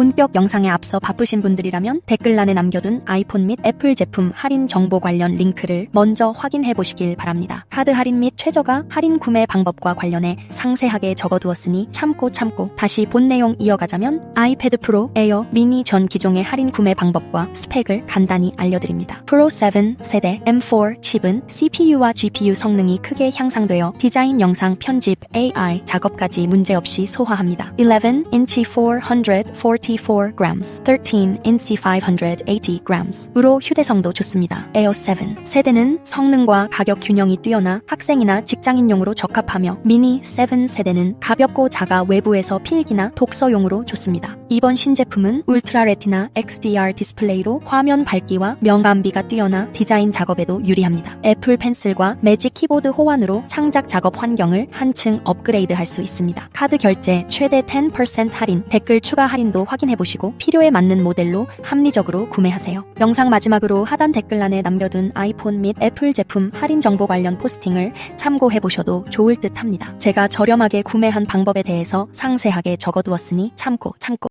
본격 영상에 앞서 바쁘신 분들이라면 댓글란에 남겨둔 아이폰 및 애플 제품 할인 정보 관련 링크를 먼저 확인해 보시길 바랍니다. 카드 할인 및 최저가 할인 구매 방법과 관련해 상세하게 적어두었으니 참고 참고 다시 본 내용 이어가자면 아이패드 프로 에어 미니 전 기종의 할인 구매 방법과 스펙을 간단히 알려드립니다. 프로 7 세대 M4 칩은 CPU와 GPU 성능이 크게 향상되어 디자인 영상 편집 AI 작업까지 문제없이 소화합니다. 11인치 440 24g, 13NC580 g으로 휴대성도 좋습니다. 에어 7 세대는 성능과 가격 균형이 뛰어나 학생이나 직장인용으로 적합하며 미니 7 세대는 가볍고 작아 외부에서 필기나 독서용으로 좋습니다. 이번 신제품은 울트라 레티나 XDR 디스플레이로 화면 밝기와 명감비가 뛰어나 디자인 작업에도 유리합니다. 애플 펜슬과 매직 키보드 호환으로 창작 작업 환경을 한층 업그레이드할 수 있습니다. 카드 결제 최대 10% 할인, 댓글 추가 할인도 확인 확인해보시고 필요에 맞는 모델로 합리적으로 구매하세요. 영상 마지막으로 하단 댓글란에 남겨둔 아이폰 및 애플 제품 할인 정보 관련 포스팅을 참고해보셔도 좋을 듯 합니다. 제가 저렴하게 구매한 방법에 대해서 상세하게 적어두었으니 참고 참고